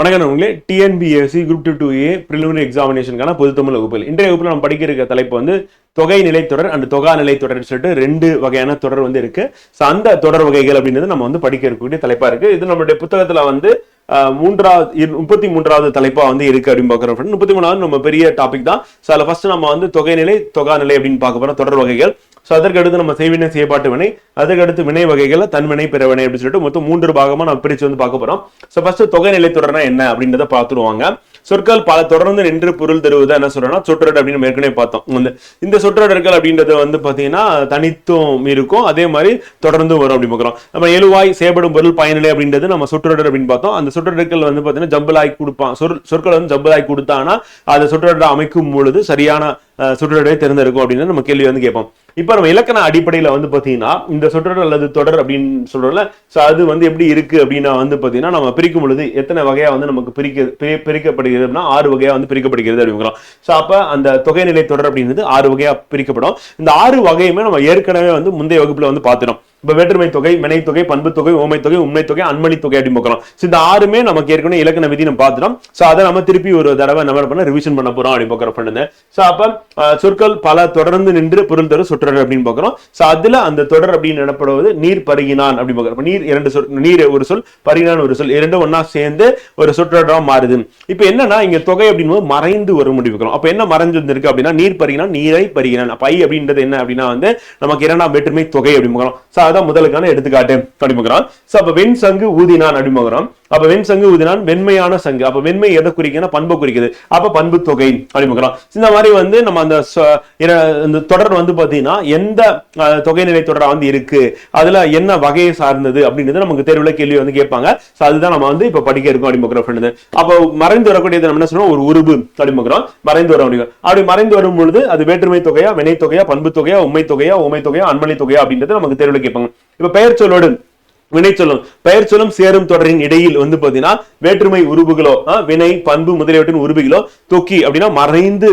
வணக்கம் உங்களே TNPSC group two two A preliminary எக்ஸாமினேஷனுக்கான பொதுத்தமிழ் வகுப்பில். இன்றைய வகுப்பில் நம்ம படிக்க இருக்க தலைப்பு வந்து தொகை நிலைத்தொடர் அண்ட் தொகா நிலைத்தொடர்னு சொல்லிட்டு ரெண்டு வகையான தொடர் வந்து இருக்கு. ஸோ அந்த தொடர் வகைகள் அப்படின்றது நம்ம வந்து படிக்க இருக்கக்கூடிய தலைப்பா இருக்கு. இது நம்மளுடைய புத்தகத்துல வந்து மூன்றாவது முப்பத்தி மூன்றாவது தலைப்பா வந்து இருக்கு அப்படின்னு பார்க்குறோம் முப்பத்தி மூணாவது நம்ம பெரிய டாபிக் தான். ஸோ அதில் ஃபர்ஸ்ட் நம்ம வந்து தொகை நிலை தொகா நிலை அப்படின்னு பார்க்க போறோம். தொடர் வகைகள். ஸோ அதற்கு அடுத்து நம்ம செய்வினை செய்யப்பாட்டு வினை அதற்கு அடுத்து வினை வகைகள் தன்வினை பிறவினை அப்படின்னு சொல்லிட்டு மொத்தம் மூன்று பாகமா நம்ம பிரிச்சு வந்து பார்க்க போறோம். ஸோ ஃபர்ஸ்ட் தொகை நிலை தொடர்னா என்ன அப்படின்றத பார்த்துருவாங்க. சொற்கள் பல தொடர்ந்து நின்று பொருள் தருவது என்ன சொல்றோம்னா சொற்றொடர் அப்படின்னு ஏற்கனவே பார்த்தோம். வந்து இந்த சொற்றொடர்கள் அப்படின்றது வந்து பாத்தீங்கன்னா தனித்துவம் இருக்கும். அதே மாதிரி தொடர்ந்து வரும் அப்படின்னு பார்க்குறோம். நம்ம எழுவாய் செயல்படும் பொருள் பயனிலை அப்படின்றது நம்ம சொற்றொடர் அப்படின்னு பார்த்தோம். அந்த சொற்றொடர்கள் வந்து பார்த்தீங்கன்னா ஜம்பலாய் கொடுப்பான். சொற் சொற்கள் வந்து ஜம்பலாய் கொடுத்தான்னா அதை சொற்றொடரை அமைக்கும் பொழுது சரியான அஹ், தேர்ந்தெடுக்கும் அப்படின்னு நம்ம கேள்வி வந்து கேட்போம். இப்போ நம்ம இலக்கண அடிப்படையில் வந்து பார்த்தீங்கன்னா இந்த சொற்றொடர் அல்லது தொடர் அப்படின்னு சொல்றோம்ல ஸோ அது வந்து எப்படி இருக்கு அப்படின்னா வந்து பார்த்தீங்கன்னா நம்ம பிரிக்கும் பொழுது எத்தனை வகையாக வந்து நமக்கு பிரிக்க பிரி- பிரிக்கப்படுகிறதுனா ஆறு வகையாக வந்து பிரிக்கப்படுகிறது அப்படிங்கிறோம் ஸோ அப்போ அந்த தொகைநிலை தொடர் அப்படின்றது ஆறு வகையாக பிரிக்கப்படும். இந்த ஆறு வகையுமே நம்ம ஏற்கனவே வந்து முந்தைய வகுப்பில் வந்து பார்த்துட்டோம். இப்போ வேற்றுமை தொகை வினை தொகை பண்பு தொகை ஓமை தொகை உண்மை தொகை அன்மணி தொகை அப்படின்னு பார்க்கலாம். ஸோ இந்த ஆறுமே நமக்கு ஏற்கனவே இலக்கண விதி நம்ம பார்த்துட்டோம். ஸோ அதை நம்ம திருப்பி ஒரு தடவை நம்ம பண்ண ரிவிஷன் பண்ண போறோம் அப்படின்னு பார்க்குறோம் பண்ணுங்க. சோ சொற்கள் பல தொடர்ந்து நின்று பொருள் தரும் சொற்றொடர் அப்படின்னு பார்க்குறோம். ஸோ அதுல அந்த தொடர் அப்படின்னு எனப்படுவது நீர் பருகினான் அப்படின்னு பார்க்குறோம். நீர் இரண்டு சொல் நீர் ஒரு சொல் பருகினான் ஒரு சொல் இரண்டும் ஒன்னா சேர்ந்து ஒரு சொற்றொடரா மாறுது இப்ப என்னன்னா இங்க தொகை அப்படின்னு மறைந்து வரும் முடிவுக்கிறோம் அப்ப என்ன மறைஞ்சு வந்திருக்கு அப்படின்னா நீர் பருகினான் நீரை பருகினான். பை ஐ அப்படின்றது என்ன அப்படின்னா வந்து நமக்கு இரண்டாம் வேற்றுமை தொகை அப்படின்னு பார்க்கிறோம் ஸோ அதான் முதலுக்கான எடுத்துக்காட்டு. அப்படின்னு சோ அப்ப வெண் சங்கு ஊதினான் அப்படின்னு அப்ப வெண் சங்கு ஊதினான் வெண்மையான சங்கு. அப்ப வெண்மை எதை குறிக்குதுன்னா பண்பை குறிக்குது. அப்ப பண்பு தொகை அப்படின்னு இந்த மாதிரி வந்து நம்ம அந்த இந்த தொடர் வந்து பாத்தீங்கன்னா எந்த அஹ், தொகைநிலை தொடரா வந்து இருக்கு? அதுல என்ன வகையை சார்ந்தது அப்படின்றது நமக்கு தேர்வுல கேள்வி வந்து கேட்பாங்க. சோ அதுதான் நம்ம வந்து இப்ப படிக்க இருக்கோம் அப்படின்னு பார்க்கிறோம் அப்போ மறைந்து வரக்கூடியது நம்ம என்ன சொல்றோம்? ஒரு உருபு அப்படின்னு மறைந்து வர முடியும். அப்படி மறைந்து வரும் பொழுது அது வேற்றுமை தொகையா வினை தொகையா பண்பு தொகையா உண்மை தொகையா உமை தொகையா அன்மணி தொகையா அப்படின்றது நமக்கு தெருவில் கேட்பாங்க. இப்ப பெயர் சொல்லோடு வினை சொல்லும். பெயர் சொல்லும் சேரும் தொடரின் இடையில் வந்து பாத்தீங்கன்னா வேற்றுமை உருபுகளோ வினை பண்பு முதலியவற்றின் உருபுகளோ தொக்கி அப்படின்னா மறைந்து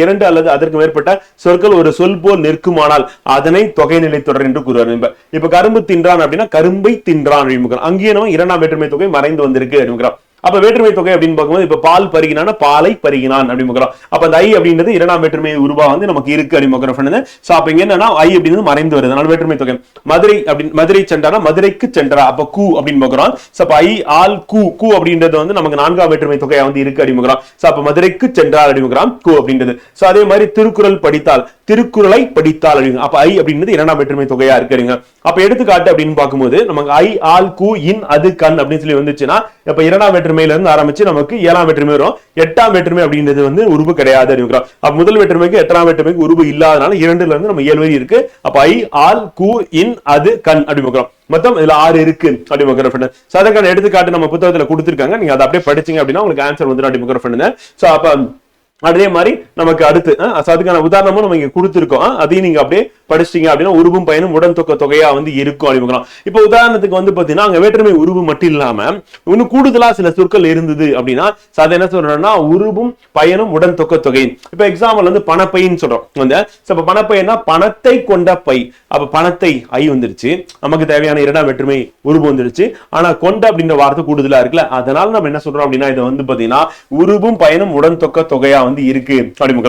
இரண்டு அல்லது அதற்கு மேற்பட்ட சொற்கள் ஒரு சொல் போல் நிற்குமானால் அதனை தொகைநிலை தொடர் என்று கூறுவார். இப்ப கரும்பு தின்றான் அப்படின்னா கரும்பை தின்றான் அப்படின்னு அங்கேயே நம்ம இரண்டாம் வேற்றுமை தொகை மறைந்து வந்திருக்கு அப்படிங்கிறோம் அப்ப வேற்றுமை தொகை அப்படின்னு பார்க்கும்போது இப்ப பால் பருகினான பாலை பருகினான் அப்படின்னு பார்க்கிறோம். அப்ப அந்த ஐ அப்படின்றது இரண்டாம் வேற்றுமை உருவா வந்து நமக்கு இருக்கு அப்படின்னு பார்க்கிறோம் சோ அப்ப இங்க என்னன்னா ஐ அப்படின்றது மறைந்து வருது. அதனால வேற்றுமை தொகை. மதுரை அப்படின்னு மதுரை சென்றானா மதுரைக்கு சென்றா. அப்ப கூ அப்படின்னு பார்க்கிறோம். சோ அப்ப ஐ ஆல் கூ கூ அப்படின்றது வந்து நமக்கு நான்காம் வேற்றுமை தொகையா வந்து இருக்கு அப்படின்னு பார்க்கிறோம். சோ அப்ப மதுரைக்கு சென்றார் அப்படின்னு பார்க்கிறோம் கூ அப்படின்றது. சோ அதே மாதிரி திருக்குறள் படித்தால் திருக்குறளை படித்தால் அப்படிங்க அப்ப ஐ அப்படின்றது இரண்டாம் வேற்றுமை தொகையா இருக்குங்க அப்ப எடுத்துக்காட்டு அப்படின்னு பார்க்கும்போது நமக்கு ஐ ஆல் கூ இன் அது கண் அப்படின்னு சொல்லி வந்துச்சுன்னா இப்ப இரண்டாம் வேற்றுமை இருந்து ஆரம்பிச்சு நமக்கு ஏழாம் வேற்றுமை வரும். எட்டாம் வேற்றுமை அப்படின்றது வந்து உருவு கிடையாது அப்படிங்கிறோம் அப்ப முதல் வேற்றுமைக்கு எட்டாம் வேற்றுமைக்கு உருவு இல்லாதனால இரண்டுல இருந்து நம்ம ஏழு வரி இருக்கு. அப்ப ஐ ஆல் கூ இன் அது கண் அப்படி பார்க்கிறோம். மொத்தம் இதுல ஆறு இருக்கு அப்படி பார்க்கிற ஃப்ரெண்ட் சோ அதற்கான எடுத்துக்காட்டு நம்ம புத்தகத்துல கொடுத்துருக்காங்க. நீங்க அதை அப்படியே படிச்சீங்க அப்படின்னா உங்களுக்கு ஆன்சர் வந்து அப்படி பார்க்கிற ஃப்ரெண்ட் சோ அப்ப அதே மாதிரி நமக்கு அடுத்து அதுக்கான உதாரணமும் நம்ம இங்க கொடுத்துருக்கோம். அதையும் நீங்க அப்படியே படிச்சிட்டீங்க அப்படின்னா உருவும் பயனும் உடன் தொக்க தொகையா வந்து இருக்கும் அப்படின்னு இப்போ உதாரணத்துக்கு வந்து பாத்தீங்கன்னா அங்க வேற்றுமை உருவு மட்டும் இல்லாம இன்னும் கூடுதலா சில சொற்கள் இருந்தது அப்படின்னா அதை என்ன சொல்றோம்னா உருவும் பயனும் உடன் தொக்க தொகை. இப்ப எக்ஸாம்பிள் வந்து பணப்பைன்னு சொல்றோம். வந்து இப்ப பணப்பைன்னா பணத்தை கொண்ட பை. அப்ப பணத்தை ஐ வந்துருச்சு. நமக்கு தேவையான இரண்டாம் வேற்றுமை உருவம் வந்துருச்சு. ஆனா கொண்ட அப்படின்ற வார்த்தை கூடுதலா இருக்குல்ல அதனால நம்ம என்ன சொல்றோம் அப்படின்னா இது வந்து பாத்தீங்கன்னா உருவும் பயனும் உடன் தொக்க தொகையா வந்து இருக்கு அப்படின்னு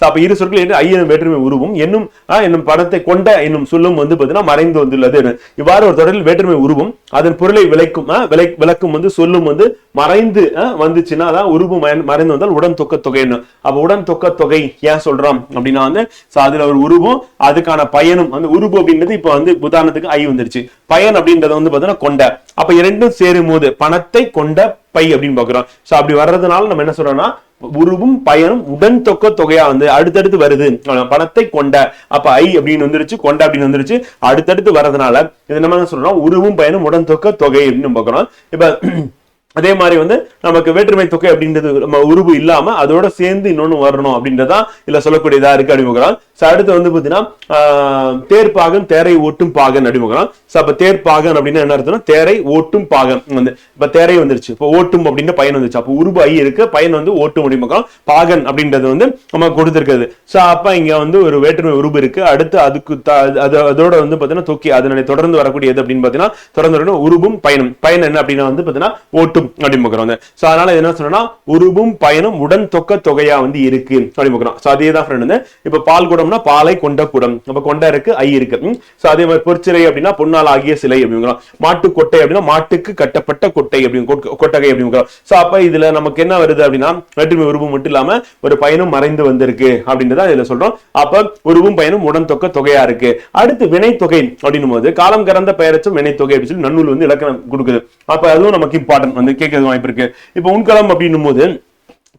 So அப்ப இரு சொற்கள் ஐயனும் வேற்றுமை உருவும். என்னும் என்னும் படத்தை கொண்ட என்னும் சொல்லும் வந்து பாத்தீங்கன்னா மறைந்து வந்துள்ளது. இவ்வாறு ஒரு தொடரில் வேற்றுமை உருவும். அதன் பொருளை விளக்கும் விளை விளக்கும் வந்து சொல்லும் வந்து மறைந்து வந்துச்சுன்னா அதான் உருவு மறைந்து வந்தால் உடன் தொக்க தொகைன்னு அப்ப உடன் தொக்க தொகை ஏன் சொல்றோம் அப்படின்னா வந்து அதுல ஒரு உருவம் அதுக்கான பயனும் அந்த உருவு அப்படின்றது இப்ப வந்து உதாரணத்துக்கு ஐ வந்துருச்சு. பயன் அப்படின்றத வந்து பாத்தீங்கன்னா கொண்ட. அப்ப இரண்டும் சேரும் போது பணத்தை கொண்ட பை அப்படின்னு பாக்குறோம் சோ அப்படி வர்றதுனால நம்ம என்ன சொல்றோம்னா உருவும் பயனும் உடன் தொக்க தொகையா வந்து அடுத்தடுத்து வருது. பணத்தை கொண்ட அப்ப ஐ அப்படின்னு வந்துருச்சு கொண்ட அப்படின்னு வந்துருச்சு. அடுத்தடுத்து வர்றதுனால இது நம்ம என்ன சொல்றோம்? உருவும் பயனும் உடன் தொக்க தொகை அப்படின்னு பாக்குறோம் இப்ப அதே மாதிரி வந்து நமக்கு வேற்றுமை தொகை அப்படின்றது நம்ம உருவு இல்லாம அதோட சேர்ந்து இன்னொன்னு வரணும் அப்படின்றதா இல்ல சொல்லக்கூடியதா இருக்கு அடிமுகலாம் அடுத்து வந்து பாத்தீங்கன்னா தேர்ப்பாகன் தேரை ஓட்டும் பாகன் அடிமுகலாம் சோ அப்ப தேர்ப்பாகன் அப்படின்னா என்ன அர்த்தம்னா தேரை ஓட்டும் பாகன் வந்து இப்ப தேரை வந்துருச்சு. இப்ப ஓட்டும் அப்படின்னு பயன் வந்துருச்சு அப்ப உருவு ஐ இருக்கு பயன் வந்து ஓட்டும் அடிமுகலாம் பாகன் அப்படின்றது வந்து நம்ம கொடுத்திருக்கிறது. சோ அப்ப இங்க வந்து ஒரு வேற்றுமை உருவு இருக்கு. அடுத்து அதுக்கு த- அது அதோட வந்து பாத்தீங்கன்னா தொக்கி அதனுடைய தொடர்ந்து வரக்கூடியது அப்படின்னு பாத்தீங்கன்னா தொடர்ந்து உருவும் பயனும். பயன் என்ன அப்படின்னா வந்து பாத்தீங்கன்னா ஓட்டும் மட்டும் அப்படின்னு பார்க்குறோம். ஸோ அதனால என்ன சொன்னா உருவும் பயனும் உடன் தொக்க தொகையா வந்து இருக்கு அப்படின்னு பார்க்குறோம். சோ அதே தான் ஃப்ரெண்ட் வந்து இப்ப பால் குடம்னா பாலை கொண்ட குடம். அப்ப கொண்ட இருக்கு ஐ இருக்கு. ஸோ அதே மாதிரி பொற்சிலை அப்படின்னா பொன்னால் ஆகிய சிலை அப்படிங்கிறோம் மாட்டு கொட்டை அப்படின்னா மாட்டுக்கு கட்டப்பட்ட கொட்டை அப்படின்னு கொட்டகை அப்படிங்கிறோம் ஸோ அப்ப இதுல நமக்கு என்ன வருது அப்படின்னா வேற்றுமை உருவம் மட்டும் இல்லாம ஒரு பயனும் மறைந்து வந்திருக்கு அப்படின்றத இதுல சொல்றோம். அப்ப உருவும் பயனும் உடன் தொக்க தொகையா இருக்கு. அடுத்து வினைத்தொகை அப்படின்னும் போது காலம் கறந்த பெயரச்சும் வினைத்தொகை அப்படின்னு சொல்லி நன்னூல் வந்து இலக்கணம் கொடுக்குது. அப்ப அதுவும் நமக்கு இம்பார்ட்டன்ட் வந்து கேட்கறது வாய்ப்பு இருக்கு. இப்ப உன்கலம் அப்படின்னும் போது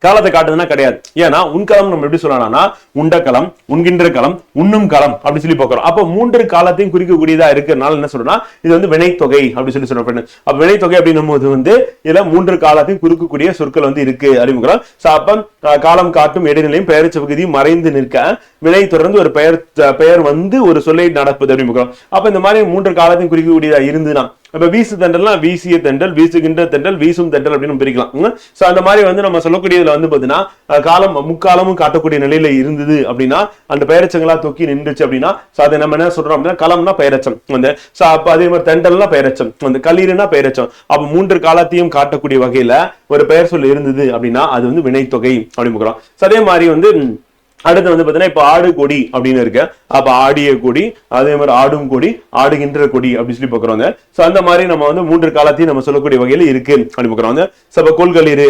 காலத்தை காட்டுதுன்னா கிடையாது. ஏன்னா உன்கலம் நம்ம எப்படி சொல்லலாம்னா உண்ட களம் உண்கின்ற களம் உண்ணும் களம் அப்படின்னு சொல்லி பார்க்கிறோம். அப்போ மூன்று காலத்தையும் குறிக்கக்கூடியதா இருக்கிறனால என்ன சொல்றோம்னா இது வந்து வினைத்தொகை அப்படின்னு சொல்லி சொல்றோம் அப்ப வினைத்தொகை அப்படின்னும் போது வந்து இதுல மூன்று காலத்தையும் குறிக்கக்கூடிய சொற்கள் வந்து இருக்கு அறிமுகம். சோ அப்ப காலம் காட்டும் இடைநிலையும் பெயர் பகுதியும் மறைந்து நிற்க வினை தொடர்ந்து ஒரு பெயர் பெயர் வந்து ஒரு சொல்லை நடப்பது அப்படின்னு அப்ப இந்த மாதிரி மூன்று காலத்தையும் குறிக்கக்கூடியதா இருந்துனா அப்ப வீசு தண்டல்னா வீசிய தண்டல் வீசுகின்ற தண்டல் வீசும் தண்டல் அப்படின்னு நம்ம பிரிக்கலாம். ஸோ அந்த மாதிரி வந்து நம்ம சொல்லக்கூடியதுல வந்து பார்த்தீங்கன்னா காலம் முக்காலமும் காட்டக்கூடிய நிலையில இருந்தது அப்படின்னா அந்த பெயரச்சங்களா தூக்கி நின்றுச்சு அப்படின்னா ஸோ அதை நம்ம என்ன சொல்றோம் அப்படின்னா களம்னா பெயரச்சம் வந்து ஸோ அப்போ அதே மாதிரி தண்டல்னா பெயரச்சம் அந்த களிறுனா பெயரச்சம் அப்போ மூன்று காலத்தையும் காட்டக்கூடிய வகையில ஒரு பெயர் சொல் இருந்தது அப்படின்னா அது வந்து வினைத்தொகை அப்படின்னு பார்க்கிறோம் அதே மாதிரி வந்து அடுத்து வந்து பாத்தீங்கன்னா இப்போ ஆடு கொடி அப்படின்னு இருக்கு. அப்ப ஆடிய கொடி அதே மாதிரி ஆடும் கொடி ஆடுகின்ற கொடி அப்படின்னு சொல்லி பாக்குறோம் ஸோ அந்த மாதிரி நம்ம வந்து மூன்று காலத்தையும் நம்ம சொல்லக்கூடிய வகையில இருக்கு அப்படின்னு பாக்குறோம் ஸோ இப்போ கொள்களிரு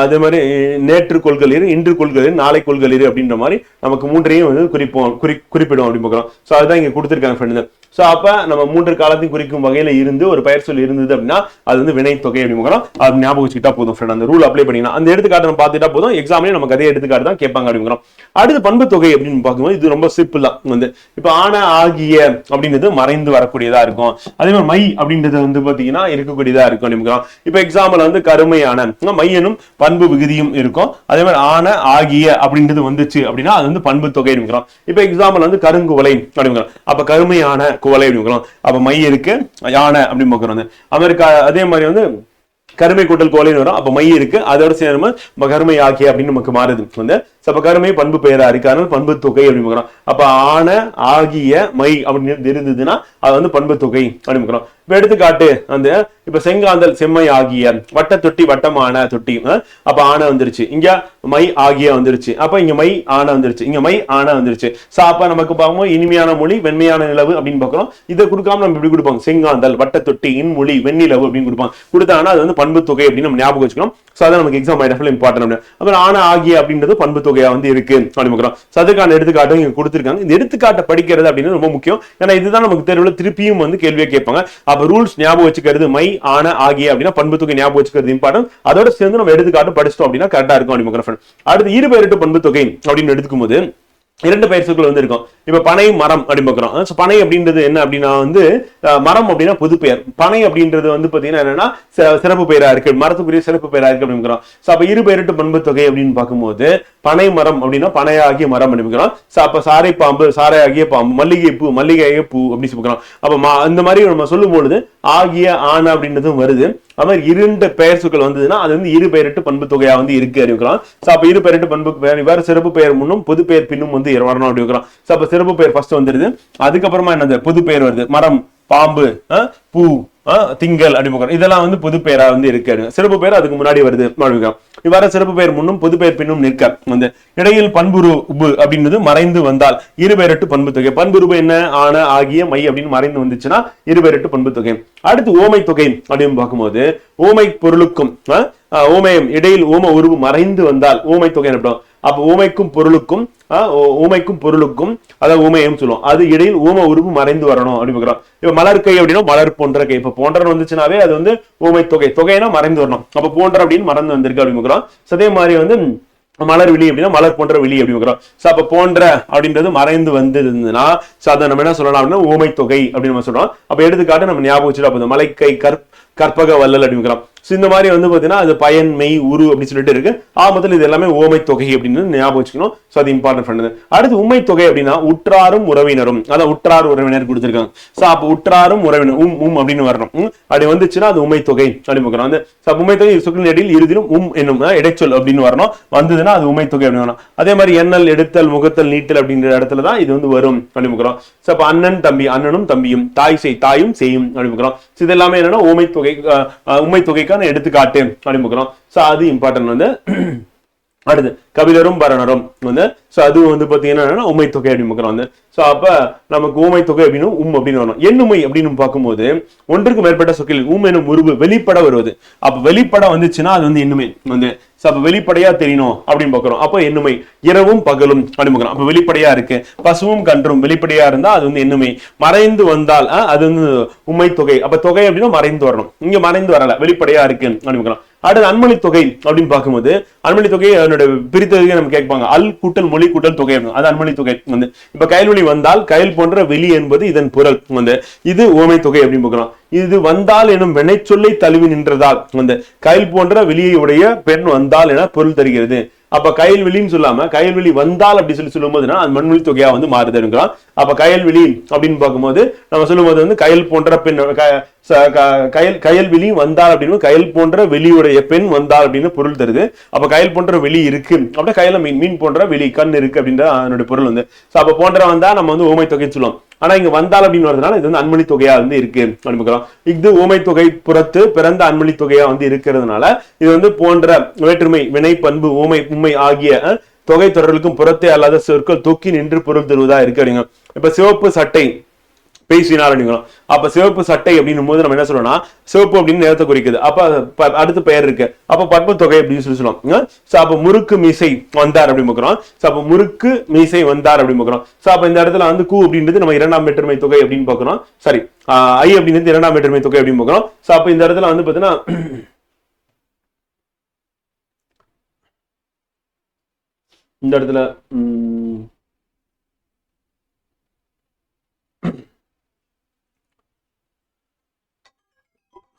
அதே மாதிரி நேற்று கொள்களிரு இன்று கொள்களிரு நாளை கொள்களிரு அப்படின்ற மாதிரி நமக்கு மூன்றையும் வந்து குறிப்போம் குறி குறிப்பிடும் அப்படின்னு பார்க்குறோம். ஸோ அதுதான் இங்க கொடுத்துருக்காங்க ஃப்ரெண்டு சோ அப்ப நம்ம மூன்று காலத்தையும் குறிக்கும் வகையில இருந்து ஒரு பெயர் சொல் இருந்தது அப்படின்னா அது வந்து வினைத்தொகை அப்படின்னு பார்க்குறோம். அது ஞாபகம் வச்சுக்கிட்டா போதும் ஃப்ரெண்ட் அந்த ரூல் அப்ளை பண்ணிக்கலாம். அந்த எடுத்துக்காட்டு நம்ம பார்த்துட்டா போதும். எக்ஸாம்லயே நமக்கு அதே எடுத்துக்காட்டு தான் கேட்பாங்க அப்படிங்கிறோம் அடுத்து பண்பு தொகை அப்படின்னு பார்க்கும்போது இது ரொம்ப சிம்பிள் தான். வந்து இப்ப ஆன ஆகிய அப்படின்றது மறைந்து வரக்கூடியதா இருக்கும். அதே மாதிரி மை அப்படின்றது வந்து பாத்தீங்கன்னா இருக்கக்கூடியதா இருக்கும் நிமிக்கலாம் இப்ப எக்ஸாம்பிள் வந்து கருமையான மையனும் பண்பு விகுதியும் இருக்கும். அதே மாதிரி ஆன ஆகிய அப்படின்றது வந்துச்சு அப்படின்னா அது வந்து பண்பு தொகை நிமிக்கலாம் இப்ப எக்ஸாம்பிள் வந்து கருங்குவலை அப்படிங்கிறோம் அப்ப கருமையான குவலை அப்படிங்கிறோம் அப்ப மை இருக்கு யானை அப்படின்னு பார்க்கிறோம். அமெரிக்கா அதே மாதிரி வந்து கருமை கூட்டல் கோலைன்னு வரும். அப்ப மை இருக்கு அதோட சேர்ந்து கருமை ஆகிய அப்படின்னு நமக்கு மாறுது. வந்து So, பண்பு பெயரா இருக்கு பண்பு தொகை அப்படின்னு அப்ப ஆன ஆகிய மை அப்படின்னு இருந்ததுன்னா அது வந்து பண்பு தொகை அப்படின்னு இப்ப எடுத்துக்காட்டு அந்த இப்ப செங்காந்தல் செம்மை ஆகிய வட்ட தொட்டி வட்டமான தொட்டி அப்ப ஆன வந்துருச்சு. இங்க மை ஆகிய வந்துருச்சு. அப்ப இங்க மை ஆன வந்துருச்சு. இங்க மை ஆன வந்துருச்சு. சாப்பா அப்ப நமக்கு பார்க்கும்போது இனிமையான மொழி வெண்மையான நிலவு அப்படின்னு பாக்குறோம் இதை கொடுக்காம நம்ம இப்படி கொடுப்போம்? செங்காந்தல் வட்ட தொட்டி இன்மொழி வெண்ணிலவு அப்படின்னு கொடுப்பாங்க கொடுத்தாங்கன்னா அது வந்து பண்பு தொகை அப்படின்னு நம்ம ஞாபகம் வச்சுக்கணும். சோ அதான் நமக்கு எக்ஸாம் ஐடஃபில் இம்பார்ட்டன் அப்புறம் ஆன ஆகிய அப்படின்றது பண்பு தொகை தொகையா வந்து இருக்கு அப்படின்னு பார்க்கிறோம். அதுக்கான எடுத்துக்காட்டும் இங்க கொடுத்துருக்காங்க. இந்த எடுத்துக்காட்டை படிக்கிறது அப்படின்னு ரொம்ப முக்கியம். ஏன்னா இதுதான் நமக்கு தெருவில் திருப்பியும் வந்து கேள்வியை கேட்பாங்க. அப்ப ரூல்ஸ் ஞாபகம் வச்சுக்கிறது மை ஆன ஆகிய அப்படின்னா பண்பு தொகை ஞாபகம் வச்சுக்கிறது இம்பார்ட்டன் அதோட சேர்ந்து நம்ம எடுத்துக்காட்டு படிச்சிட்டோம் அப்படின்னா கரெக்டா இருக்கும் அப்படின்னு அடுத்து இரு பண்பு தொகை அப்படின்னு எடுத்துக்கும்போது இரண்டு பெயர் வந்து இருக்கும். இப்போ பனை மரம் அப்படின்னு பார்க்குறோம். பனை அப்படின்றது என்ன அப்படின்னா வந்து மரம் அப்படின்னா பொது பெயர். பனை அப்படின்றது வந்து பார்த்தீங்கன்னா என்னன்னா சிறப்பு பெயராக இருக்கு. மரத்துக்குரிய சிறப்பு பெயராக இருக்கு அப்படின்னு ஸோ அப்போ இரு பெயரிட்டு பண்பு தொகை அப்படின்னு பார்க்கும்போது பனை மரம் அப்படின்னா பனையாகிய மரம் அப்படிங்கிறோம் ஸோ அப்போ சாரை பாம்பு சாரை ஆகிய பாம்பு மல்லிகை பூ மல்லிகை பூ அப்படின்னு சொல்லுறோம் அப்போ மா- அந்த மாதிரி நம்ம சொல்லும் பொழுது ஆகிய ஆன அப்படின்றதும் வருது. அது மாதிரி இருண்ட பெயர் சொற்கள் வந்ததுன்னா அது வந்து இரு பெயரிட்டு பண்பு தொகையா வந்து இருக்கு அறிவிக்கலாம் சோ அப்ப இரு பெயரிட்டு பண்பு பெயர் வேற சிறப்பு பெயர் முன்னும் பொது பெயர் பின்னும் வந்து வரணும் அப்படி இருக்கிறோம் சோ அப்ப சிறப்பு பெயர் ஃபர்ஸ்ட் வந்துருது. அதுக்கப்புறமா என்னது? பொது பெயர் வருது. மரம் பாம்பு பூ. திங்கள் அப்படி இதெல்லாம் வந்து புது பெயரா வந்து இருக்கு சிறப்பு பெயர் அதுக்கு முன்னாடி வருது அப்படிங்கிறோம் இவ்வாறு சிறப்பு பெயர் முன்னும் பொது பெயர் பின்னும் நிற்க வந்து. இடையில் பண்புரு உபு அப்படின்றது மறைந்து வந்தால் இரு பண்பு தொகை. பண்புருபு என்ன? ஆன ஆகிய மை அப்படின்னு மறைந்து வந்துச்சுன்னா இருபெயரட்டு பண்பு தொகை. அடுத்து ஓமை தொகை அப்படின்னு பார்க்கும்போது ஓமை பொருளுக்கும் ஓமயம் இடையில் ஓம உருவு மறைந்து வந்தால் ஓமை தொகை என்னப்படும் அப்ப ஊமைக்கும் பொருளுக்கும் ஊமைக்கும் பொருளுக்கும் அதாவது ஊமையும் சொல்லுவோம். அது இடையில் ஊம உருவு மறைந்து வரணும் அப்படின்னு இப்ப மலர் கை அப்படின்னா மலர் போன்ற கை. இப்ப போன்றன்னு வந்துச்சுனாவே அது வந்து ஊமை தொகை. தொகைனா மறைந்து வரணும். அப்ப போன்ற அப்படின்னு மறந்து வந்திருக்கு அப்படிங்கிறோம் அதே மாதிரி வந்து மலர் விழி அப்படின்னா மலர் போன்ற விழி அப்படி பார்க்கிறோம். அப்ப போன்ற அப்படின்றது மறைந்து வந்ததுன்னா சோ அதை நம்ம என்ன சொல்லலாம் அப்படின்னா ஊமை தொகை அப்படின்னு நம்ம சொல்றோம். அப்ப எடுத்துக்காட்டு நம்ம ஞாபகம் வச்சுட்டா போதும். மலைக்கை கற் கற்பக வல்லல் அப்படிங்கிறோம் ஸோ இந்த மாதிரி வந்து பாத்தீங்கன்னா அது பயன் மெய் உரு அப்படின்னு சொல்லிட்டு இருக்கு. ஆபத்தில் இது எல்லாமே ஓமை தொகை அப்படின்னு ஞாபகம் வச்சுக்கணும். சோ அது இம்பார்ட்டன்ட் பண்ணது அடுத்து உண்மை தொகை அப்படின்னா உற்றாரும் உறவினரும். அதான் உற்றார் உறவினர் கொடுத்திருக்காங்க. ஸோ அப்போ உற்றாரும் உறவினர் உம் உம் அப்படின்னு வரணும். அப்படி வந்துச்சுன்னா அது உண்மை தொகை அப்படின்னு பார்க்கிறோம் வந்து so, உண்மை தொகை சொற்களின் இடையில் இறுதியிலும் உம் என்னும் இடைச்சொல் அப்படின்னு வரணும். வந்ததுன்னா அது உண்மை தொகை அப்படின்னு வரணும். அதே மாதிரி எண்ணல் எடுத்தல் முகத்தல் நீட்டல் அப்படிங்கிற இடத்துல தான் இது வந்து வரும் அப்படின்னு பார்க்கிறோம் சோ அண்ணன் தம்பி அண்ணனும் தம்பியும் தாய் செய் தாயும் செய்யும் அப்படின்னு பார்க்கிறோம் இது எல்லாமே என்னன்னா உமை தொகை தொகை உண்மை தொகைக்கான எடுத்துக்காட்டு அப்படின்னு பார்க்குறோம் ஸோ அது இம்பார்ட்டன்ட் வந்து அடுத்து கபிலரும் பரணரும் வந்து ஸோ அது வந்து பாத்தீங்கன்னா என்னன்னா உண்மை தொகை அப்படின்னு பார்க்குறோம் வந்து. சோ அப்ப நமக்கு ஊமை தொகை அப்படின்னு உம் அப்படின்னு வரும் எண்ணுமை அப்படின்னு பார்க்கும்போது ஒன்றுக்கு மேற்பட்ட சொற்களில் உம் எனும் உருவு வெளிப்பட வருவது. அப்போ வெளிப்பட வந்துச்சுன்னா அது வந்து எண்ணுமை வந்து அப்ப வெளிப்படையா தெரியணும் அப்படின்னு பாக்குறோம் அப்ப என்னுமை இரவும் பகலும் அப்படின்னு பார்க்கிறோம். அப்ப வெளிப்படையா இருக்கு. பசுவும் கன்றும் வெளிப்படையா இருந்தா அது வந்து எண்ணுமை. மறைந்து வந்தால் ஆஹ், அது வந்து உண்மை தொகை. அப்ப தொகை அப்படின்னா மறைந்து வரணும். இங்க மறைந்து வரல. வெளிப்படையா இருக்கு அப்படின்னு அடுத்து அன்மொழி தொகை அப்படின்னு பார்க்கும்போது அன்மொழி தொகை அதனோட பிரித்ததுக்கு நம்ம கேட்பாங்க. அல் கூட்டல் மொழி கூட்டல் தொகை அது அன்மொழி தொகை வந்து. இப்ப கயல்வழி வந்தால் கயல் போன்ற வெளி என்பது இதன் பொருள் வந்து. இது ஓமை தொகை அப்படின்னு பார்க்கலாம் இது வந்தால் எனும் வினைச்சொல்லை தழுவி நின்றதால் வந்து. கயல் போன்ற வெளியை உடைய பெண் வந்தால் என பொருள் தருகிறது. அப்ப கயல்வெளின்னு சொல்லாம கயல்வெளி வந்தால் அப்படி சொல்லி சொல்லும்போதுனா அது மண்மொழி தொகையா வந்து மாறுதுங்கிறோம் அப்ப கயல்வெளி அப்படின்னு பார்க்கும்போது நம்ம சொல்லும்போது வந்து கயல் போன்ற பெண் க- க- கயல் கயல்வெளி வந்தால் அப்படின்னு கயல் போன்ற வெளியுடைய பெண் வந்தால் அப்படின்னு பொருள் தருது. அப்ப கயல் போன்ற வெளி இருக்கு. அப்படின்னா கயல மீன் மீன் போன்ற வெளி கண் இருக்கு அப்படின்ற அதனுடைய பொருள் வந்து. சோ அப்ப போன்ற வந்தா நம்ம வந்து ஓமை தொகைன்னு சொல்லுவோம். ஆனா இங்க வந்தால் அப்படின்னு வரதுனால இது வந்து அன்மொழி தொகையா வந்து இருக்கு அனுப்பிக்கலாம் இது ஓமை தொகை புறத்து பிறந்த அன்மொழி தொகையா வந்து இருக்கிறதுனால இது வந்து போன்ற வேற்றுமை வினை பண்பு ஓமை உண்மை ஆகிய தொகை தொடர்களுக்கும் புறத்தே அல்லாத சொற்கள் தொக்கி நின்று பொருள் தருவதா இருக்கு அப்படிங்க. இப்ப சிவப்பு சட்டை பேசினார் அப்படிங்கிறோம் அப்ப சிவப்பு சட்டை அப்படின்னும் போது நம்ம என்ன சொல்லணும்னா சிவப்பு அப்படின்னு நேரத்தை குறிக்குது. அப்ப அடுத்த பெயர் இருக்கு. அப்ப பற்பு தொகை அப்படின்னு சொல்லி சொல்லுவோம் சோ அப்ப முறுக்கு மீசை வந்தார் அப்படின்னு பார்க்கிறோம். சோ அப்ப முறுக்கு மீசை வந்தார் அப்படின்னு பார்க்கிறோம். சோ அப்ப இந்த இடத்துல வந்து கூ அப்படின்றது நம்ம இரண்டாம் வேற்றுமை தொகை அப்படின்னு பார்க்கிறோம். சரி ஐ அப்படின்றது இரண்டாம் வேற்றுமை தொகை அப்படின்னு பார்க்கிறோம். சோ அப்ப இந்த இடத்துல வந்து பாத்தீங்கன்னா இந்த இடத்துல உம்,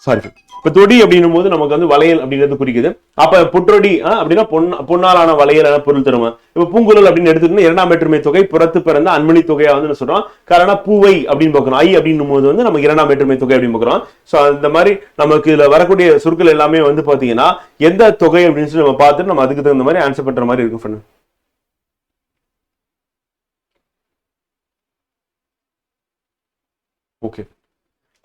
சாரி இப்ப தொடி அப்படின்னும் போது நமக்கு வந்து வளையல் அப்படிங்கிறது குறிக்குது. அப்ப புற்றொடி அப்படின்னா பொன் பொன்னாலான வளையலான பொருள் தருமா? இப்ப பூங்குழல் அப்படின்னு எடுத்துக்கிட்டா இரண்டாம் வேற்றுமை தொகை புறத்து பிறந்த அன்மணி தொகையா வந்து சொல்றோம்? காரணம் பூவை அப்படின்னு பார்க்கணும். ஐ அப்படின்னும் போது வந்து நமக்கு இரண்டாம் வேற்றுமை தொகை அப்படின்னு பார்க்குறோம். சோ அந்த மாதிரி நமக்கு இதுல வரக்கூடிய சொற்கள் எல்லாமே வந்து பாத்தீங்கன்னா எந்த தொகை அப்படின்னு சொல்லி நம்ம பார்த்துட்டு நம்ம அதுக்கு தகுந்த மாதிரி ஆன்சர் பண்ற மாதிரி இருக்கும் ஃப்ரெண்ட் ஓகே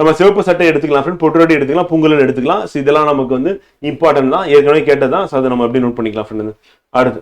நம்ம சிவப்பு சட்டை எடுத்துக்கலாம் ஃப்ரெண்ட் பொட்டுரடி எடுத்துக்கலாம் பூங்குழல் எடுத்துக்கலாம். ஸோ இதெல்லாம் நமக்கு வந்து இம்பார்ட்டன்ட் தான். ஏற்கனவே கேட்டதான் ஸோ அதை நம்ம எப்படி நோட் பண்ணிக்கலாம் ஃப்ரெண்ட் அடுத்து.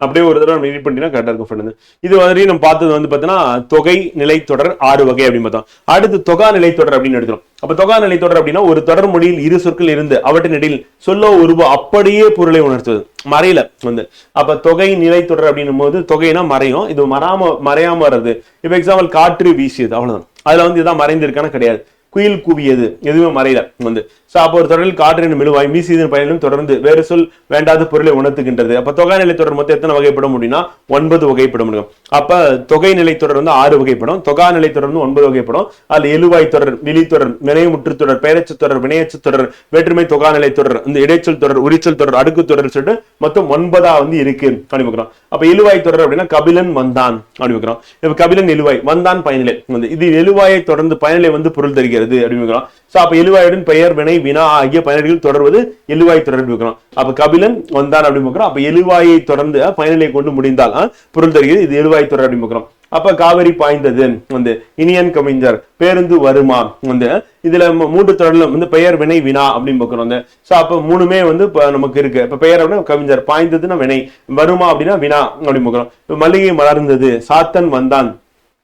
அப்படியே ஒரு தடவை நம்ம ரீட் பண்ணிட்டீங்கன்னா கரெக்டாக இருக்கும் ஃப்ரெண்ட் இது வரையும் நம்ம பார்த்தது வந்து பார்த்தீங்கன்னா தொகை நிலைத்தொடர் ஆறு வகை அப்படின்னு பார்த்தோம். அடுத்து தொகா நிலைத்தொடர் அப்படின்னு எடுக்கிறோம் அப்போ தொகா நிலைத்தொடர் அப்படின்னா ஒரு தொடர் மொழியில் இரு சொற்கள் இருந்து அவற்றின் இடையில் சொல்ல உருவ அப்படியே பொருளை உணர்த்துவது. மறையில வந்து. அப்போ தொகை நிலைத்தொடர் அப்படின்னும் போது தொகைனா மறையும். இது மறாம மறையாம வர்றது. இப்போ எக்ஸாம்பிள் காற்று வீசியது. அவ்வளோதான் அதில் வந்து இதான் மறைந்திருக்கான? கிடையாது. குயில் கூவியது. எதுவுமே மறையல வந்து. ஸோ அப்போ ஒரு தொடரில் காற்றின் மெழுவாய் மீசீதன் பயனிலும் தொடர்ந்து வேறு சொல் வேண்டாத பொருளை உணர்த்துகின்றது. அப்ப தொகை நிலை தொடர் மொத்தம் எத்தனை வகைப்படும் அப்படின்னா ஒன்பது வகைப்பட முடியும் அப்ப தொகை நிலை தொடர் வந்து ஆறு வகைப்படும். தொகா நிலை தொடர் வந்து ஒன்பது வகைப்படும். அதில் எழுவாய் தொடர் விழித்தொடர் வினைமுற்று தொடர் பெயரச்சு தொடர் வினையச்சு தொடர் வேற்றுமை தொகா நிலை தொடர் இந்த இடைச்சொல் தொடர் உரிச்சல் தொடர் அடுக்கு தொடர் சொல்லிட்டு மொத்தம் ஒன்பதா வந்து இருக்கு அனுப்பிக்கிறோம் அப்ப எழுவாய் தொடர் அப்படின்னா கபிலன் வந்தான் அனுப்பிக்கிறோம் இப்ப கபிலன் எழுவாய் வந்தான் பயனிலை. இது எழுவாயை தொடர்ந்து பயனிலை வந்து பொருள் தருகிறது அப்படிங்கிறோம் சோ அப்ப எழுவாயுடன் பெயர் வினை வினா ஆகிய பயனர்கள் தொடர்வது எழுவாய் தொடர்ந்து இருக்கிறோம் அப்ப கபிலன் வந்தான் அப்படின்னு பார்க்கிறோம். அப்ப எழுவாயை தொடர்ந்து பயனிலை கொண்டு முடிந்தால் பொருள் தருகிறது. இது எழுவாய் தொடர் அப்படின்னு பார்க்கிறோம். அப்ப காவிரி பாய்ந்தது வந்து இனியன் கவிஞர் பேருந்து வருமா வந்து இதுல மூன்று தொடர்ல வந்து பெயர் வினை வினா அப்படின்னு பார்க்கிறோம் வந்து. சோ அப்ப மூணுமே வந்து இப்ப நமக்கு இருக்கு. இப்ப பெயர் அப்படின்னா கவிஞர் பாய்ந்ததுன்னா வினை. வருமா அப்படின்னா வினா அப்படின்னு பார்க்கிறோம். இப்ப மல்லிகை மலர்ந்தது சாத்தன் வந்தான்.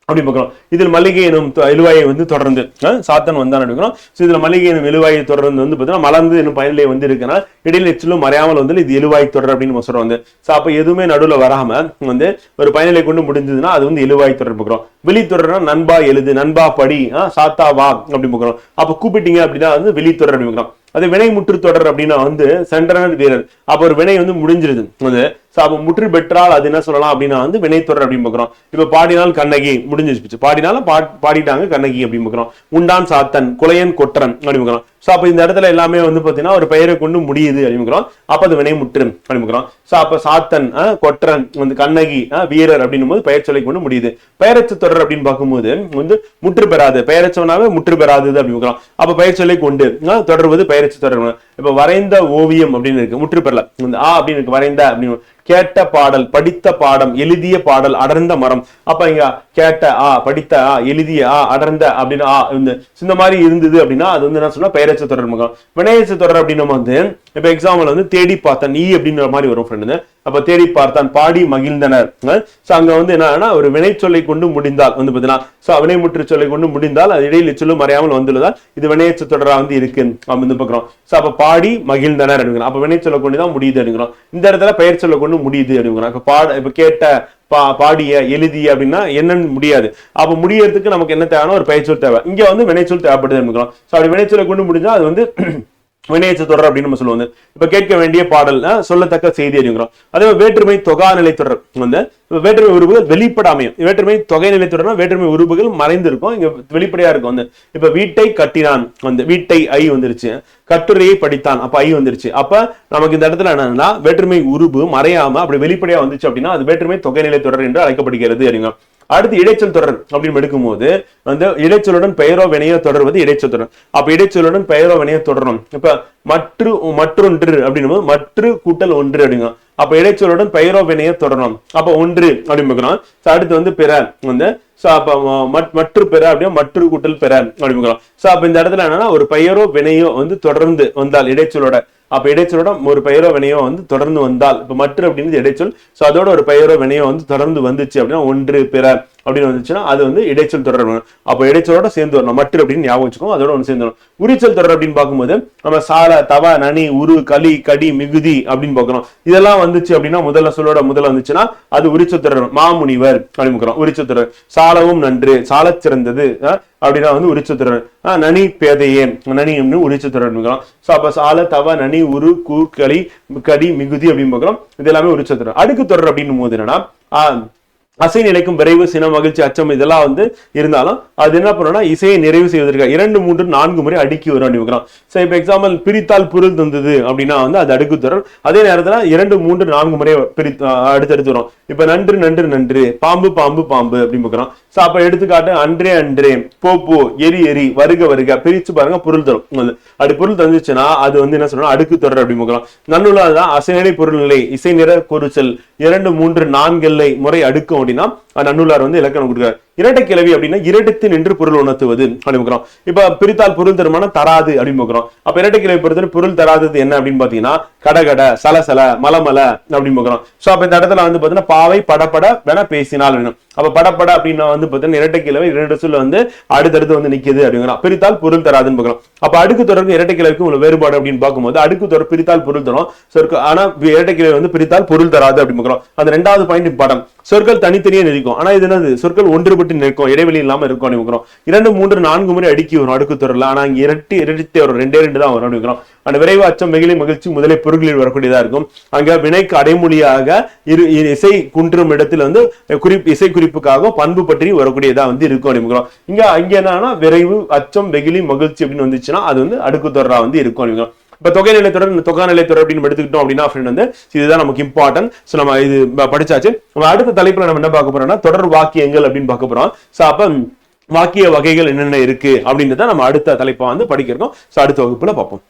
அப்படி பார்க்கலாம் இதில் மல்லிகை எனும் எழுவாயை இழுவாயை வந்து தொடர்ந்து சாத்தன் வந்தான் அப்படிங்கிறோம் ஸோ இதில் மல்லிகை எனும் இழுவாயை தொடர்ந்து வந்து பார்த்தீங்கன்னா மலர்ந்து என்னும் பயனிலே வந்து இருக்குன்னா இடையில எச்சிலும் மறையாமல் வந்து இது இழுவாய் தொடர் அப்படின்னு நம்ம சொல்றோம் வந்து. ஸோ அப்போ எதுவுமே நடுவுல வராம வந்து ஒரு பயனிலை கொண்டு முடிஞ்சதுன்னா அது வந்து இழுவாய் தொடர் பார்க்குறோம் வெளி தொடர்னா நண்பா எழுது நண்பா படி சாத்தா வா அப்படின்னு பார்க்குறோம் அப்போ கூப்பிட்டீங்க அப்படின்னா வந்து வெளித்தொடர் அப்படி பார்க்குறோம் அது வினை முற்று தொடர் அப்படின்னா வந்து சென்றனர் வீரர். அப்ப ஒரு வினை வந்து முடிஞ்சிருது. வந்து சோ அப்ப முற்று பெற்றால் அது என்ன சொல்லலாம் அப்படின்னா வந்து வினைத்தொடர் அப்படின்னு பாக்குறோம் இப்ப பாடினால் கண்ணகி முடிஞ்சிருச்சு. பாடினாலும் பாடிட்டாங்க கண்ணகி அப்படின்னு பாக்குறோம் உண்டான் சாத்தன் குலையன் கொற்றன் அப்படின்னு பார்க்கிறோம். சோ அப்போ இந்த இடத்துல எல்லாமே வந்து பாத்தீங்கன்னா ஒரு பெயரை கொண்டு முடியுது அப்படின்னு அப்போ அது வினை முற்று அப்படின்னு ஸோ அப்போ அப்ப சாத்தன் கொற்றன் வந்து கண்ணகி வீரர் அப்படின்னும் போது பெயர் சொல்லை கொண்டு முடியுது. பெயரச்சு தொடர் அப்படின்னு பார்க்கும்போது வந்து முற்று பெறாது. பெயரச்சவனாவே முற்று பெறாதது அப்படின்னு அப்போ பெயர் சொல்லை கொண்டு தொடர்வது பெயரச்சு தொடர். இப்ப வரைந்த ஓவியம் அப்படின்னு இருக்கு. முற்று பெறல. ஆ அப்படின்னு இருக்கு. வரைந்த அப்படின்னு. கேட்ட பாடல் படித்த பாடம் எழுதிய பாடல் அடர்ந்த மரம். அப்ப இங்க கேட்ட ஆ படித்த ஆ எழுதிய ஆ அடர்ந்த அப்படின்னு ஆ இந்த இந்த மாதிரி இருந்தது அப்படின்னா அது வந்து என்ன சொன்னா பெயரச்ச தொடர் முகம். வினையச்ச தொடர் அப்படின்னு நம்ம வந்து இப்ப எக்ஸாம்பிள் வந்து தேடி பார்த்தேன் ஈ அப்படின்ற மாதிரி வரும் ஃப்ரெண்டு அப்ப தேடி பார்த்தான் பாடி மகிழ்ந்தனர். சோ அங்க வந்து என்னன்னா ஒரு வினை சொல்லை கொண்டு முடிந்தால் வந்து பாத்தீங்கன்னா சோ வினைமுற்று சொல்லை கொண்டு முடிந்தால் அது இடையில் சொல்லும் மறையாமல் வந்துள்ளதால் இது வினையச்ச தொடரா வந்து இருக்கு நம்ம வந்து பாக்குறோம் சோ அப்ப பாடி மகிழ்ந்தனர் அப்படிங்கிறோம் அப்ப வினை சொல்ல கொண்டு தான் முடியுது அப்படிங்கிறோம் இந்த இடத்துல பெயர் சொல்ல கொண்டு முடியுது அப்படிங்கிறோம் இப்ப பாட இப்ப கேட்ட பா பாடிய எழுதிய அப்படின்னா என்னன்னு முடியாது. அப்ப முடியறதுக்கு நமக்கு என்ன தேவைன்னா ஒரு பெயர்ச்சொல் தேவை. இங்க வந்து வினைச்சொல் தேவைப்படுது அப்படிங்கிறோம் சோ அப்படி வினைச்சொல்லை கொண்டு முடிஞ்சா அது வந்து வினையச்ச தொடர் அப்படின்னு நம்ம சொல்லுவோம். இப்ப கேட்க வேண்டிய பாடல் சொல்லத்தக்க செய்தி அறிஞர் அதே மாதிரி வேற்றுமை தொகா நிலை தொடர் வந்து வேற்றுமை உறுப்புகள் வெளிப்பட அமையும் வேற்றுமை தொகை நிலை வேற்றுமை உறுப்புகள் மறைந்திருக்கும். இங்க வெளிப்படையா இருக்கும். வந்து இப்ப வீட்டை கட்டினான். வந்து வீட்டை ஐ வந்துருச்சு. கட்டுரையை படித்தான். அப்ப ஐ வந்துருச்சு. அப்ப நமக்கு இந்த இடத்துல என்னன்னா வேற்றுமை உருவு மறையாம அப்படி வெளிப்படையா வந்துச்சு அப்படின்னா அது வேற்றுமை தொகை நிலை தொடர் என்று அழைக்கப்படுகிறது அப்படிங்க அடுத்து இடைச்சல் தொடர் அப்படின்னு எடுக்கும்போது வந்து இடைச்சொல்லுடன் பெயரோ வினையோ தொடர்வது இடைச்சல் தொடர். அப்ப இடைச்சொல்லுடன் பெயரோ வினையோ தொடரும் இப்ப மற்று மற்றொன்று அப்படின்னும் போது மற்று கூட்டல் ஒன்று அப்படிங்க. அப்ப இடைச்சொல்லுடன் பெயரோ வினையோ தொடரணும். அப்ப ஒன்று அப்படின்னு அடுத்து வந்து பிற வந்து சோ அப்ப ம- பெற அப்படின்னா மற்ற கூட்டல் பெற அப்படின்னு பார்க்கிறோம் சோ அப்ப இந்த இடத்துல என்னன்னா ஒரு பெயரோ வினையோ வந்து தொடர்ந்து வந்தால் இடைச்சொலோட. அப்போ இடைச்சலோட ஒரு பெயரோ வினையோ வந்து தொடர்ந்து வந்தால். இப்போ மற்ற அப்படிங்கிறது இடைச்சொல். ஸோ அதோட ஒரு பெயரோ வினையோ வந்து தொடர்ந்து வந்துச்சு அப்படின்னா ஒன்று பிற அப்படின்னு வந்துச்சுன்னா அது வந்து இடைச்சொல் தொடர் வரும். அப்போ இடைச்சலோட சேர்ந்து வரணும். மற்ற அப்படின்னு ஞாபகம் வச்சுக்கோங்க அதோட ஒன்று சேர்ந்து வரும் உரிச்சல் தொடர் அப்படின்னு பார்க்கும்போது நம்ம சால தவ நனி உரு களி கடி மிகுதி அப்படின்னு பார்க்குறோம். இதெல்லாம் வந்துச்சு அப்படின்னா முதல்ல சொல்லோட முதல்ல வந்துச்சுன்னா அது உரிச்சல் தொடர் மாமுனிவர் அப்படின்னு பார்க்கிறோம். தொடர். சாலவும் நன்று சால சிறந்தது அப்படின்னா வந்து உரிச்சத்துறன் நனி பேதையே நனி அப்படின்னு உரிச்சொல் தொடர் பார்க்கிறோம் சோ அப்ப சால தவ நனி உரு கூ களி கடி மிகுதி அப்படின்னு பார்க்கலாம். இது எல்லாமே உரிச்சொல் அடுக்கு தொடர் அப்படின்னும் போது என்னன்னா ஆஹ், அசை நிலைக்கும் விரைவு சினம் மகிழ்ச்சி அச்சம் இதெல்லாம் வந்து இருந்தாலும் அது என்ன பண்ணணும்னா இசையை நிறைவு செய்வதற்கு இரண்டு மூன்று நான்கு முறை அடுக்கி வரும் அப்படின்னு சோ இப்போ எக்ஸாம்பிள் பிரித்தால் பொருள் தந்தது அப்படின்னா வந்து அது அடுக்கு தொடர். அதே நேரத்துல இரண்டு மூன்று நான்கு முறை பிரி அடுத்தடுத்து வரும். இப்ப நன்று நன்று நன்று பாம்பு பாம்பு பாம்பு அப்படின்னு பார்க்கிறோம். சோ அப்ப எடுத்துக்காட்டு அன்றே அன்றே போ போ எரி எரி வருக வருக பிரிச்சு பாருங்க பொருள் தரும். அப்படி பொருள் தந்துச்சுன்னா அது வந்து என்ன சொல்லணும் அடுக்கு தொடர் அப்படின்னு பார்க்கிறோம் நன்னுலா தான் அசைநிலை பொருள் நிலை இசை நிற குறிச்சல் இரண்டு மூன்று நான்கு எல்லை முறை அடுக்கும் அப்படின்னா நன்னூலார் வந்து இலக்கணம் கொடுக்குறாரு. இரட்டை கிளவி அப்படின்னா இரட்டத்து நின்று பொருள் உணர்த்துவது அப்படின்னு இப்ப பிரித்தால் பொருள் தருமானம் தராது அப்படின்னு பார்க்கிறோம். அப்ப இரட்டை கிளவி பொறுத்தவரை பொருள் தராதது என்ன அப்படின்னு பாத்தீங்கன்னா கடகட சலசல மலமல அப்படின்னு பார்க்கிறோம். சோ அப்ப இந்த இடத்துல வந்து பாத்தீங்கன்னா பாவை படப்பட வேணா பேசினால் வேணும். அப்ப படப்பட அப்படின்னா வந்து பாத்தீங்கன்னா இரட்டை கிளவி இரண்டு சொல்ல வந்து அடுத்தடுத்து வந்து நிக்கிது அப்படிங்கிறோம். பிரித்தால் பொருள் தராதுன்னு பார்க்கிறோம். அப்ப அடுக்கு தொடர்பு இரட்டை கிளவிக்கு உள்ள வேறுபாடு அப்படின்னு பார்க்கும்போது அடுக்கு தொடர் பிரித்தால் பொருள் தரும். சொற்கள் ஆனா இரட்டை கிளவி வந்து பிரித்தால் பொருள் தராது அப்படின்னு பார்க்கிறோம். அந்த ரெண்டாவது பாயிண்ட் இம்பார்ட்டன் சொற்கள் தனித்தனியே நிற்கும் ஆனா இது என்னது? சொற்கள் ஒன்றுபட்டு நிற்கும். இடைவெளி இல்லாம இருக்கும் அப்படின்னு இரண்டு மூன்று நான்கு முறை அடுக்கி வரும் அடுக்கு தொடர்ல ஆனா இங்க இரட்டி இரட்டி வரும். ரெண்டே ரெண்டு தான் வரும் அப்படின்னு அந்த விரைவு அச்சம் வெகுளி மகிழ்ச்சி முதலே பொருள்களில் வரக்கூடியதா இருக்கும். அங்க வினைக்கு அடைமொழியாக இரு இசை குன்றும் இடத்துல வந்து குறிப்பு இசை குறிப்புக்காக பண்பு பற்றி வரக்கூடியதா வந்து இருக்கும் அப்படின்னு இங்க அங்க என்னன்னா விரைவு அச்சம் வெகுளி மகிழ்ச்சி அப்படின்னு வந்துச்சுன்னா அது வந்து அடுக்கு தொடரா வந்து இருக்கும் அப்படின்னு இப்ப தொகை நிலைத்தொடர் தொகை நிலைத்தொடர் அப்படின்னு எடுத்துக்கிட்டோம் அப்படின்னா friend வந்து இதுதான் நமக்கு இம்பார்ட்டன்ட் ஸோ நம்ம இது படிச்சாச்சு. நம்ம அடுத்த தலைப்புல நம்ம என்ன பார்க்க போறோம்னா தொடர் வாக்கியங்கள் அப்படின்னு பார்க்க போறோம். ஸோ அப்ப வாக்கிய வகைகள் என்னென்ன இருக்கு அப்படின்றத நம்ம அடுத்த தலைப்பா வந்து படிக்கிறோம். ஸோ அடுத்த வகுப்புல பார்ப்போம்.